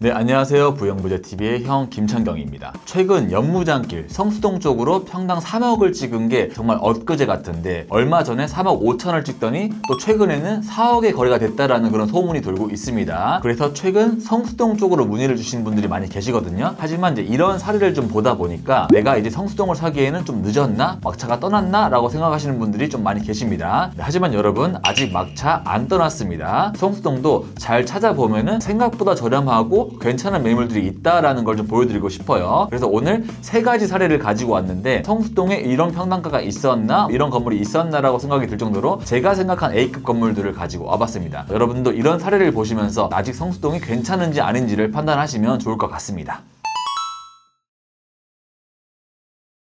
네, 안녕하세요. 부영부재TV의 형 김창경입니다. 최근 연무장길 성수동 쪽으로 평당 3억을 찍은 게 정말 엊그제 같은데 얼마 전에 3억 5천을 찍더니 또 최근에는 4억의 거래가 됐다라는 그런 소문이 돌고 있습니다. 그래서 최근 성수동 쪽으로 문의를 주신 분들이 많이 계시거든요. 하지만 이제 이런 사례를 좀 보다 보니까 내가 이제 성수동을 사기에는 좀 늦었나? 막차가 떠났나? 라고 생각하시는 분들이 좀 많이 계십니다. 네, 하지만 여러분 아직 막차 안 떠났습니다. 성수동도 잘 찾아보면은 생각보다 저렴하고 괜찮은 매물들이 있다라는 걸 좀 보여드리고 싶어요. 그래서 오늘 세 가지 사례를 가지고 왔는데 성수동에 이런 평당가가 있었나? 이런 건물이 있었나라고 생각이 들 정도로 제가 생각한 A급 건물들을 가지고 와봤습니다. 여러분도 이런 사례를 보시면서 아직 성수동이 괜찮은지 아닌지를 판단하시면 좋을 것 같습니다.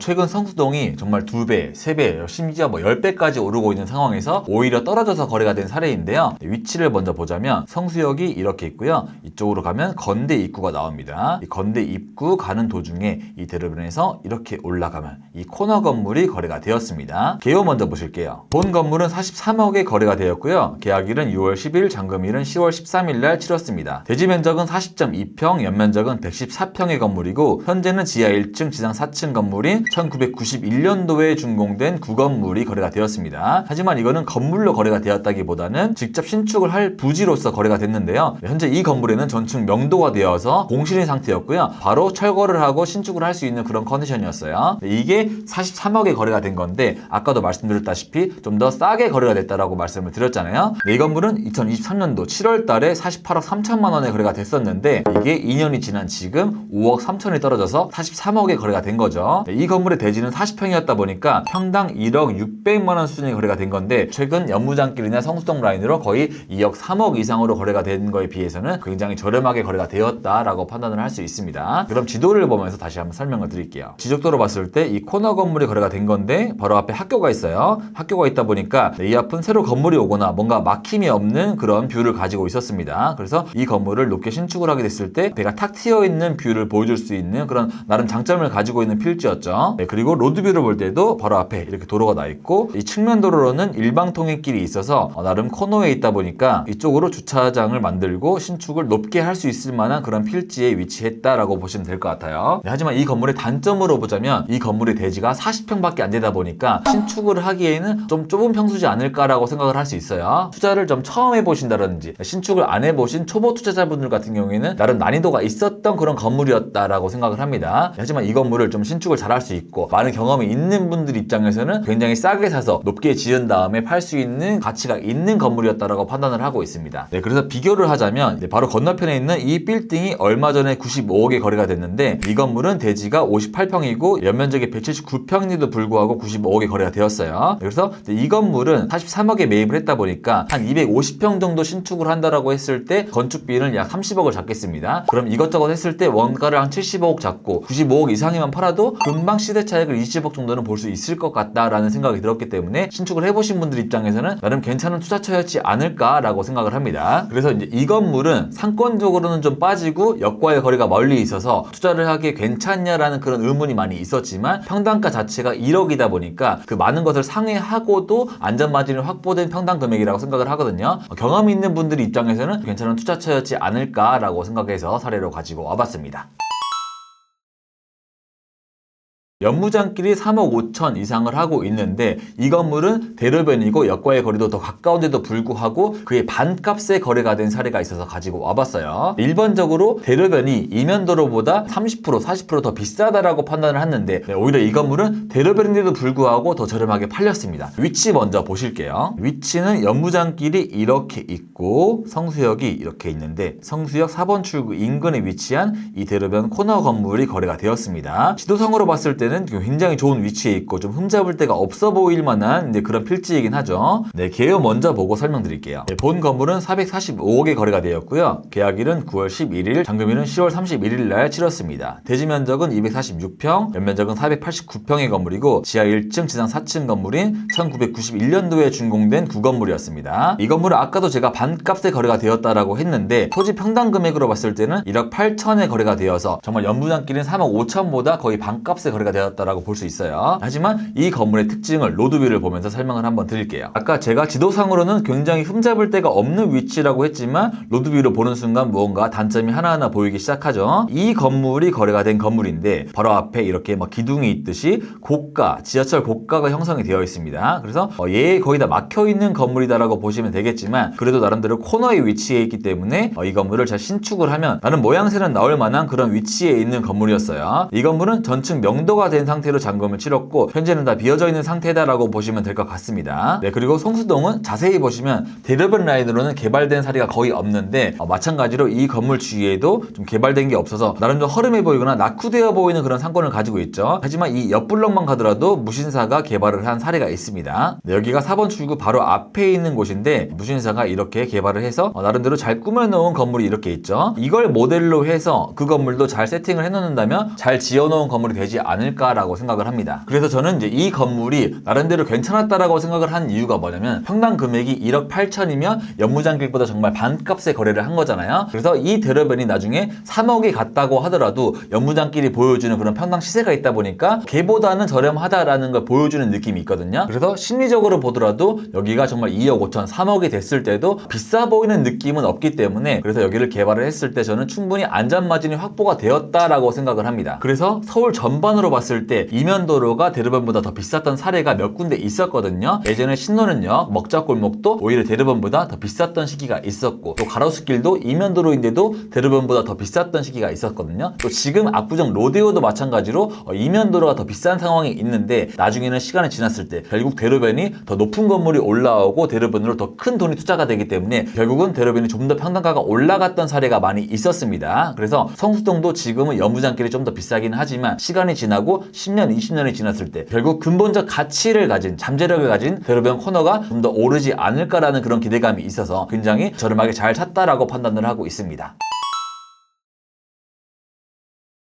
최근 성수동이 정말 두 배, 세 배, 심지어 뭐 10배까지 오르고 있는 상황에서 오히려 떨어져서 거래가 된 사례인데요. 위치를 먼저 보자면 성수역이 이렇게 있고요. 이쪽으로 가면 건대 입구가 나옵니다. 이 건대 입구 가는 도중에 이 대로변에서 이렇게 올라가면 이 코너 건물이 거래가 되었습니다. 개요 먼저 보실게요. 본 건물은 43억에 거래가 되었고요. 계약일은 6월 10일, 잔금일은 10월 13일 날 치렀습니다. 대지 면적은 40.2평, 연면적은 114평의 건물이고 현재는 지하 1층, 지상 4층 건물인 1991년도에 준공된 구건물이 거래가 되었습니다. 하지만 이거는 건물로 거래가 되었다기보다는 직접 신축을 할 부지로서 거래가 됐는데요. 현재 이 건물에는 전층 명도가 되어서 공실인 상태였고요. 바로 철거를 하고 신축을 할 수 있는 그런 컨디션이었어요. 이게 43억에 거래가 된 건데 아까도 말씀드렸다시피 좀 더 싸게 거래가 됐다라고 말씀을 드렸잖아요. 이 건물은 2023년도 7월 달에 48억 3천만 원에 거래가 됐었는데 이게 2년이 지난 지금 5억 3천이 떨어져서 43억에 거래가 된 거죠. 이 건물 의 대지는 40평이었다 보니까 평당 1억 600만 원 수준의 거래가 된 건데 최근 연무장길이나 성수동 라인으로 거의 2억 3억 이상으로 거래가 된 거에 비해서는 굉장히 저렴하게 거래가 되었다라고 판단을 할 수 있습니다. 그럼 지도를 보면서 다시 한번 설명을 드릴게요. 지적도로 봤을 때 이 코너 건물이 거래가 된 건데 바로 앞에 학교가 있어요. 학교가 있다 보니까 이 앞은 새로 건물이 오거나 뭔가 막힘이 없는 그런 뷰를 가지고 있었습니다. 그래서 이 건물을 높게 신축을 하게 됐을 때 배가 탁 트여 있는 뷰를 보여줄 수 있는 그런 나름 장점을 가지고 있는 필지였죠. 네, 그리고 로드뷰를 볼 때도 바로 앞에 이렇게 도로가 나 있고 이 측면 도로로는 일방 통행길이 있어서 어, 나름 코너에 있다 보니까 이쪽으로 주차장을 만들고 신축을 높게 할 수 있을 만한 그런 필지에 위치했다라고 보시면 될 것 같아요. 네, 하지만 이 건물의 단점으로 보자면 이 건물의 대지가 40평밖에 안 되다 보니까 신축을 하기에는 좀 좁은 평수지 않을까라고 생각을 할 수 있어요. 투자를 좀 처음 해보신다든지 신축을 안 해보신 초보 투자자분들 같은 경우에는 나름 난이도가 있었던 그런 건물이었다라고 생각을 합니다. 하지만 이 건물을 좀 신축을 잘 할 수 있고 많은 경험이 있는 분들 입장에서는 굉장히 싸게 사서 높게 지은 다음에 팔 수 있는 가치가 있는 건물이었다라고 판단을 하고 있습니다. 네, 그래서 비교를 하자면 네, 바로 건너편에 있는 이 빌딩이 얼마 전에 95억에 거래가 됐는데 이 건물은 대지가 58평이고 연면적이 179평인데도 불구하고 95억에 거래가 되었어요. 그래서 이 건물은 43억에 매입을 했다 보니까 한 250평 정도 신축을 한다라고 했을 때 건축비는 약 30억을 잡겠습니다. 그럼 이것저것 했을 때 원가를 한 70억 잡고 95억 이상이만 팔아도 금방 시대 차익을 20억 정도는 볼 수 있을 것 같다라는 생각이 들었기 때문에 신축을 해보신 분들 입장에서는 나름 괜찮은 투자처였지 않을까라고 생각을 합니다. 그래서 이제 이 건물은 상권적으로는 좀 빠지고 역과의 거리가 멀리 있어서 투자를 하기에 괜찮냐라는 그런 의문이 많이 있었지만 평당가 자체가 1억이다 보니까 그 많은 것을 상회하고도 안전마진이 확보된 평당 금액이라고 생각을 하거든요. 경험 있는 분들 입장에서는 괜찮은 투자처였지 않을까라고 생각해서 사례로 가지고 와봤습니다. 연무장길이 3억 5천 이상을 하고 있는데 이 건물은 대로변이고 역과의 거리도 더 가까운데도 불구하고 그의 반값에 거래가 된 사례가 있어서 가지고 와봤어요. 일반적으로 대로변이 이면도로보다 30% 40%더 비싸다라고 판단을 했는데 네, 오히려 이 건물은 대로변인데도 불구하고 더 저렴하게 팔렸습니다. 위치 먼저 보실게요. 위치는 연무장길이 이렇게 있고 성수역이 이렇게 있는데 성수역 4번 출구 인근에 위치한 이 대로변 코너 건물이 거래가 되었습니다. 지도상으로 봤을 때는 굉장히 좋은 위치에 있고 좀 흠잡을 데가 없어 보일 만한 이제 그런 필지이긴 하죠. 네, 개요 먼저 보고 설명드릴게요. 네, 본 건물은 445억에 거래가 되었고요. 계약일은 9월 11일, 잔금일은 10월 31일 날 치렀습니다. 대지 면적은 246평, 연면적은 489평의 건물이고 지하 1층, 지상 4층 건물인 1991년도에 준공된 구건물이었습니다. 이 건물은 아까도 제가 반값에 거래가 되었다라고 했는데 토지 평당 금액으로 봤을 때는 1억 8천에 거래가 되어서 정말 연부장길은 3억 5천보다 거의 반값에 거래가 되었 되었다라고 볼 수 있어요. 하지만 이 건물의 특징을 로드뷰를 보면서 설명을 한번 드릴게요. 아까 제가 지도상으로는 굉장히 흠잡을 데가 없는 위치라고 했지만 로드뷰를 보는 순간 무언가 단점이 하나하나 보이기 시작하죠. 이 건물이 거래가 된 건물인데 바로 앞에 이렇게 막 기둥이 있듯이 고가, 지하철 고가가 형성이 되어 있습니다. 그래서 어, 얘 거의 다 막혀 있는 건물이다라고 보시면 되겠지만 그래도 나름대로 코너에 위치해 있기 때문에 어, 이 건물을 잘 신축을 하면 나는 모양새는 나올 만한 그런 위치에 있는 건물이었어요. 이 건물은 전층 명도가 된 상태로 잔금을 치렀고 현재는 다 비어져 있는 상태다라고 보시면 될 것 같습니다. 네 그리고 성수동은 자세히 보시면 대로변 라인으로는 개발된 사례가 거의 없는데 어, 마찬가지로 이 건물 주위에도 좀 개발된 게 없어서 나름 좀 허름해 보이거나 낙후되어 보이는 그런 상권을 가지고 있죠. 하지만 이 옆블럭만 가더라도 무신사가 개발을 한 사례가 있습니다. 네, 여기가 4번 출구 바로 앞에 있는 곳인데 무신사가 이렇게 개발을 해서 어, 나름대로 잘 꾸며놓은 건물이 이렇게 있죠. 이걸 모델로 해서 그 건물도 잘 세팅을 해놓는다면 잘 지어놓은 건물이 되지 않을까 라고 생각을 합니다. 그래서 저는 이제 이 건물이 나름대로 괜찮았다라고 생각을 한 이유가 뭐냐면 평당 금액이 1억 8천이면 연무장길보다 정말 반값에 거래를 한 거잖아요. 그래서 이 대로변이 나중에 3억이 갔다고 하더라도 연무장길이 보여주는 그런 평당 시세가 있다 보니까 걔보다는 저렴하다라는 걸 보여주는 느낌이 있거든요. 그래서 심리적으로 보더라도 여기가 정말 2억 5천, 3억이 됐을 때도 비싸 보이는 느낌은 없기 때문에 그래서 여기를 개발을 했을 때 저는 충분히 안전 마진이 확보가 되었다라고 생각을 합니다. 그래서 서울 전반으로 봤을 때 이면도로가 대로변보다 더 비쌌던 사례가 몇 군데 있었거든요. 예전에 신노는요 먹자골목도 오히려 대로변보다 더 비쌌던 시기가 있었고 또 가로수길도 이면도로인데도 대로변보다 더 비쌌던 시기가 있었거든요. 또 지금 압구정 로데오도 마찬가지로 어, 이면도로가 더 비싼 상황이 있는데 나중에는 시간이 지났을 때 결국 대로변이 더 높은 건물이 올라오고 대로변으로 더 큰 돈이 투자가 되기 때문에 결국은 대로변이 좀 더 평당가가 올라갔던 사례가 많이 있었습니다. 그래서 성수동도 지금은 연무장길이 좀 더 비싸긴 하지만 시간이 지나고 10년, 20년이 지났을 때 결국 근본적 가치를 가진 잠재력을 가진 대로변 코너가 좀 더 오르지 않을까라는 그런 기대감이 있어서 굉장히 저렴하게 잘 샀다라고 판단을 하고 있습니다.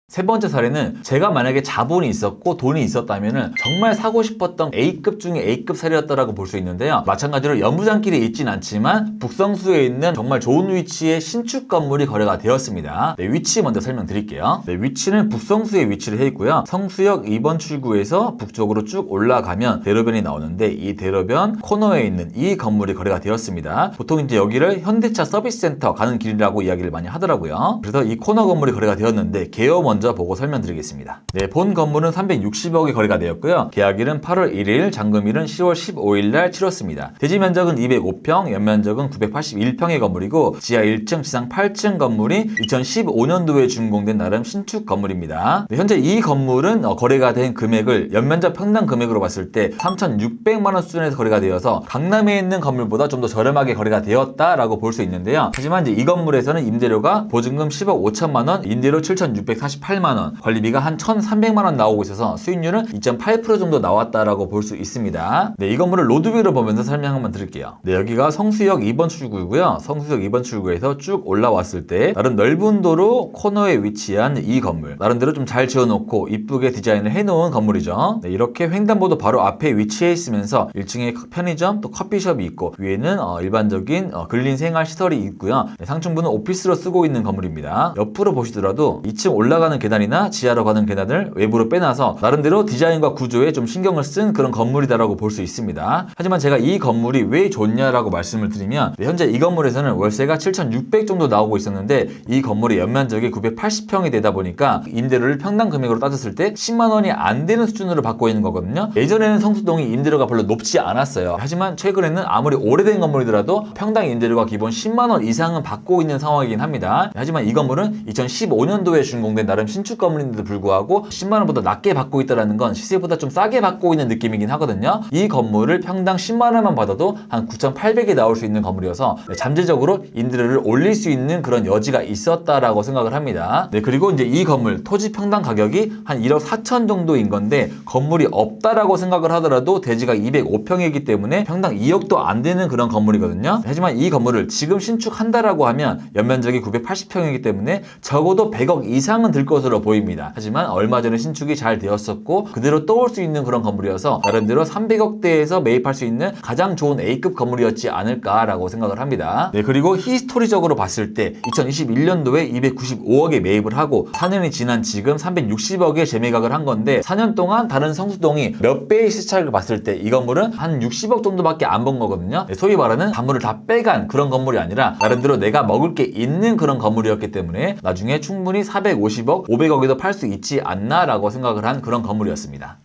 세 번째 사례는 제가 만약에 자본이 있었고 돈이 있었다면 정말 사고 싶었던 A급 중에 A급 사례였다라고 볼 수 있는데요. 마찬가지로 연무장길에 있진 않지만 북성수에 있는 정말 좋은 위치의 신축 건물이 거래가 되었습니다. 네, 위치 먼저 설명드릴게요. 네, 위치는 북성수에 위치를 해 있고요. 성수역 2번 출구에서 북쪽으로 쭉 올라가면 대로변이 나오는데 이 대로변 코너에 있는 이 건물이 거래가 되었습니다. 보통 이제 여기를 현대차 서비스센터 가는 길이라고 이야기를 많이 하더라고요. 그래서 이 코너 건물이 거래가 되었는데 개요 먼저 보고 설명드리겠습니다. 네, 본 건물은 360억이 거래가 되었고요. 계약일은 8월 1일, 잔금일은 10월 15일 날 치렀습니다. 대지 면적은 205평, 연면적은 981평의 건물이고 지하 1층, 지상 8층 건물이 2015년도에 준공된 나름 신축 건물입니다. 네, 현재 이 건물은 어, 거래가 된 금액을 연면적 평당 금액으로 봤을 때 3,600만 원 수준에서 거래가 되어서 강남에 있는 건물보다 좀 더 저렴하게 거래가 되었다라고 볼 수 있는데요. 하지만 이제 이 건물에서는 임대료가 보증금 10억 5천만 원, 임대료 7,648만 원, 관리비가 한 1,300만 원 나오고 있어서 수익률은 2.8% 정도 나왔다라고 볼 수 있습니다. 네, 이 건물을 로드뷰로 보면서 설명 한번 드릴게요. 네, 여기가 성수역 2번 출구이고요. 성수역 2번 출구에서 쭉 올라왔을 때 나름 넓은 도로 코너에 위치한 이 건물. 나름대로 좀 잘 지어놓고 이쁘게 디자인을 해놓은 건물이죠. 네, 이렇게 횡단보도 바로 앞에 위치해 있으면서 1층에 편의점 또 커피숍이 있고 위에는 어, 일반적인 어, 근린 생활 시설이 있고요. 네, 상층부는 오피스로 쓰고 있는 건물입니다. 옆으로 보시더라도 2층 올라가는 계단이나 지하로 가는 계단을 외부로 빼놔서 나름대로 디자인과 구조에 좀 신경을 쓴 그런 건물이다라고 볼 수 있습니다. 하지만 제가 이 건물이 왜 좋냐라고 말씀을 드리면 네, 현재 이 건물에서는 월세가 7,600 정도 나오고 있었는데 이 건물의 연면적이 980평이 되다 보니까 임대료를 평당 금액으로 따졌을 때 10만 원이 안 되는 수준으로 받고 있는 거거든요. 예전에는 성수동이 임대료가 별로 높지 않았어요. 하지만 최근에는 아무리 오래된 건물이더라도 평당 임대료가 기본 10만 원 이상은 받고 있는 상황이긴 합니다. 하지만 이 건물은 2015년도에 준공된 나름 신축 건물인데도 불구하고 10만 원보다 낮게 받고 있다는 건 시세보다 좀 싸게 받고 있는 느낌이긴 하거든요. 이 건물을 평당 10만 원만 받아도 한 9,800이 나올 수 있는 건물이어서 네, 잠재적으로 임대료를 올릴 수 있는 그런 여지가 있었다라고 생각을 합니다. 네, 그리고 이제 이 건물 토지 평당 가격이 한 1억 4천 정도인 건데 건물이 없다라고 생각을 하더라도 대지가 205평이기 때문에 평당 2억도 안 되는 그런 건물이거든요. 하지만 이 건물을 지금 신축한다라고 하면 연면적이 980평이기 때문에 적어도 100억 이상은 들 것으로 것으로 보입니다. 하지만 얼마 전에 신축이 잘 되었었고 그대로 떠올 수 있는 그런 건물이어서 나름대로 300억대에서 매입할 수 있는 가장 좋은 A급 건물이었지 않을까라고 생각을 합니다. 네, 그리고 히스토리적으로 봤을 때 2021년도에 295억에 매입을 하고 4년이 지난 지금 360억에 재매각을 한 건데 4년 동안 다른 성수동이 몇 배의 시차를 봤을 때 이 건물은 한 60억 정도밖에 안 본 거거든요. 네, 소위 말하는 가물을 다 빼간 그런 건물이 아니라 나름대로 내가 먹을 게 있는 그런 건물이었기 때문에 나중에 충분히 450억, 500억에도 팔 수 있지 않나라고 생각을 한 그런 건물이었습니다.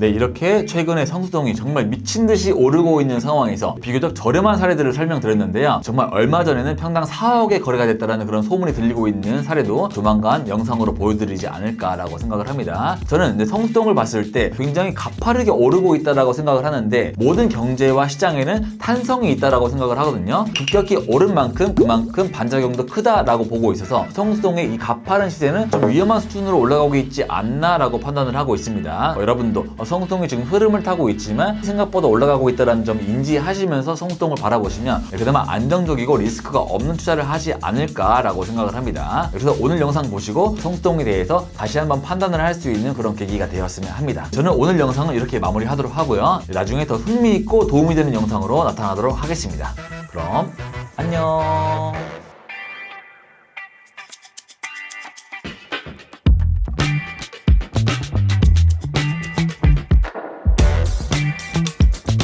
네, 이렇게 최근에 성수동이 정말 미친 듯이 오르고 있는 상황에서 비교적 저렴한 사례들을 설명드렸는데요. 정말 얼마 전에는 평당 4억에 거래가 됐다는 그런 소문이 들리고 있는 사례도 조만간 영상으로 보여드리지 않을까라고 생각을 합니다. 저는 성수동을 봤을 때 굉장히 가파르게 오르고 있다라고 생각을 하는데 모든 경제와 시장에는 탄성이 있다라고 생각을 하거든요. 급격히 오른 만큼 그만큼 반작용도 크다라고 보고 있어서 성수동의 이 가파른 시세는 좀 위험한 수준으로 올라가고 있지 않나라고 판단을 하고 있습니다. 어, 여러분도 어, 성수동이 지금 흐름을 타고 있지만 생각보다 올라가고 있다는 점 인지하시면서 성수동을 바라보시면 네, 그나마 안정적이고 리스크가 없는 투자를 하지 않을까라고 생각을 합니다. 그래서 오늘 영상 보시고 성수동에 대해서 다시 한번 판단을 할 수 있는 그런 계기가 되었으면 합니다. 저는 오늘 영상은 이렇게 마무리하도록 하고요. 나중에 더 흥미있고 도움이 되는 영상으로 나타나도록 하겠습니다. 그럼 안녕.